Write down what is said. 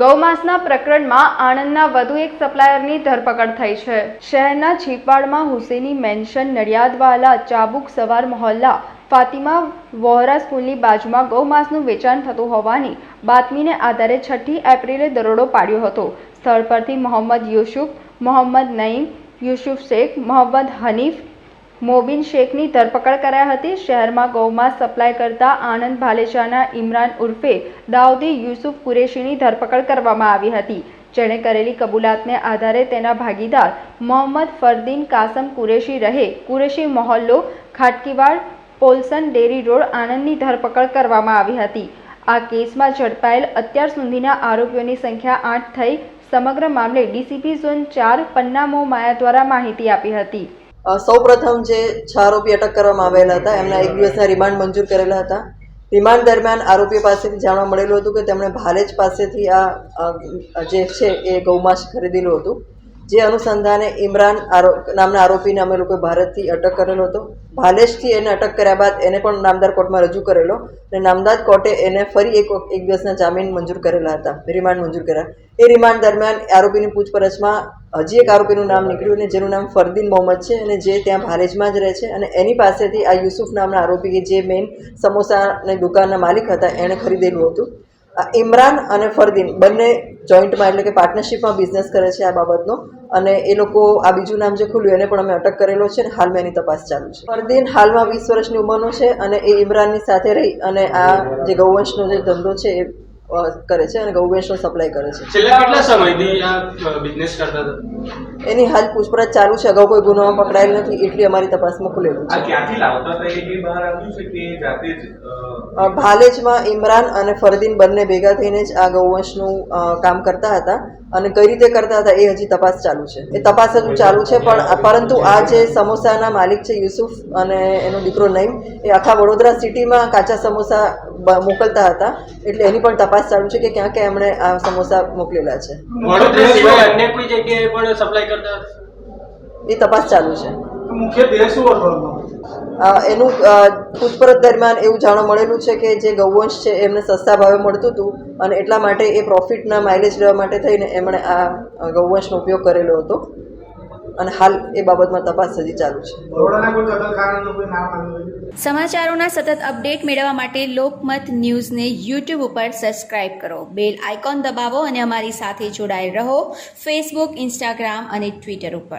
ગૌમાંસના પ્રકરણમાં આણંદના વધુ એક સપ્લાયરની ધરપકડ થઈ છે. શહેરના છીપાડમાં હુસેની મેન્શન, નડિયાદવાલા, ચાબુક, સવાર મહોલ્લા, ફાતિમા, વોહરા સ્કૂલની બાજુમાં ગૌમાંસનું વેચાણ થતું હોવાની બાતમીને આધારે છઠ્ઠી એપ્રિલે દરોડો પાડ્યો હતો. સ્થળ પરથી મોહમ્મદ યુસુફ, મોહમ્મદ નઈમ, યુસુફ શેખ, મોહમ્મદ હનીફ મોબિન શેખની ધરપકડ કરાઈ હતી. શહેરમાં ગૌમાં સપ્લાય કરતા આનંદ ભાલેચાના ઇમરાન ઉર્ફે દાઉદી યુસુફ કુરેશીની ધરપકડ કરવામાં આવી હતી. જેણે કરેલી કબૂલાતને આધારે તેના ભાગીદાર મોહમ્મદ ફરદીન કાસમ કુરેશી રહે. કુરેશી મોહલ્લો, ખાટકીવાડ, પોલસન ડેરી રોડ આણંદની ધરપકડ કરવામાં આવી હતી. આ કેસમાં ઝડપાયેલ અત્યાર સુધીના આરોપીઓની સંખ્યા આઠ થઈ. સમગ્ર મામલે ડીસીપી ઝોન ચાર પન્નામો માયા દ્વારા માહિતી આપી હતી. સૌ પ્રથમ જે છ આરોપી અટક કરવામાં આવેલા હતા, એમના એક દિવસના રિમાન્ડ મંજૂર કરેલા હતા. રિમાન્ડ દરમિયાન આરોપીઓ પાસેથી જાણવા મળેલું હતું કે તેમણે ભાલેજ પાસેથી આ જે છે એ ગૌમાંસ ખરીદેલું હતું. જે અનુસંધાને ઇમરાન નામના આરોપીને અમે લોકોએ ભારતથી અટક કરેલો હતો. ભાલેજથી એને અટક કર્યા બાદ એને પણ નામદાર કોર્ટમાં રજૂ કરેલો અને નામદાર કોર્ટે એને ફરી એક એક દિવસના જામીન મંજૂર કરેલા હતા. રિમાન્ડ મંજૂર કર્યા. એ રિમાન્ડ દરમિયાન આરોપીની પૂછપરછમાં હજી એક આરોપીનું નામ નીકળ્યું અને જેનું નામ ફરદીન મોહમ્મદ છે અને જે ત્યાં ભાલેજમાં જ રહે છે અને એની પાસેથી આ યુસુફ નામના આરોપી કે જે મેઇન સમોસાની દુકાનના માલિક હતા, એણે ખરીદેલું હતું. ઇમરાન અને ફરદીન બંને જોઈન્ટમાં એટલે કે પાર્ટનરશિપમાં બિઝનેસ કરે છે આ બાબતનો. અને એ લોકો આ બીજું નામ જે ખુલ્યું એને પણ અમે અટક કરેલો છે અને હાલમાં એની તપાસ ચાલુ છે. ફરદીન હાલમાં વીસ વર્ષની ઉંમરનો છે અને એ ઇમરાનની સાથે રહી અને આ જે ગૌવંશનો જે ધંધો છે એ કરે છે અને ગૌવંશનો સપ્લાય કરે છે. કેટલા સમયથી આ બિઝનેસ કરતા હતા? એની હાલ પૂછપરછ ચાલુ છે અગાઉ કોઈ ગુનામાં પકડાયેલ નથી એટલી અમારી તપાસમાં ખુલેલું છે. ક્યાંથી લાવતા હતા એ બી બહાર આવ્યું છે કે જાતે જ અ, અ, ભાલેજમાં ઇમરાન અને ફરદીન બંને ભેગા થઈને જ આ ગૌવંશનું કામ કરતા હતા અને કઈ રીતે કરતા હતા એ હજી તપાસ ચાલુ છે. એ તપાસ હજુ ચાલુ છે પણ પરંતુ આ જે સમોસાના માલિક છે યુસુફ અને એનો દીકરો નઈમ એ આખા વડોદરા સિટીમાં કાચા સમોસા મોકલતા હતા. એટલે એની પણ તપાસ ચાલુ છે કે ક્યાં ક્યાં એમણે આ સમોસા મોકલેલા છે. અન્ય કોઈ જગ્યાએ પણ સપ્લાય કરતા એ તપાસ ચાલુ છે. મુખ્ય ધ્યેય શું હતો એનું પૂછપરછ દરમિયાન એવું જાણવા મળેલું છે કે જે ગૌવંશ છે એમને સસ્તા ભાવે મળતું હતું અને એટલા માટે એ પ્રોફિટના માઇલેજ લેવા માટે થઈને એમણે આ ગૌવંશનો ઉપયોગ કરેલો હતો. અને હાલ એ બાબતમાં તપાસ હજી ચાલુ છે. બરોડાના કોઈ કતલખાનાનું કોઈ નામ આવ્યું હોય? સમાચારોના સતત અપડેટ મેળવવા માટે લોકમત ન્યૂઝને યુટ્યુબ ઉપર સબસ્ક્રાઇબ કરો. બેલ આઇકોન દબાવો અને અમારી સાથે જોડાયેલ રહો. ફેસબુક ઇન્સ્ટાગ્રામ અને ટ્વિટર ઉપર.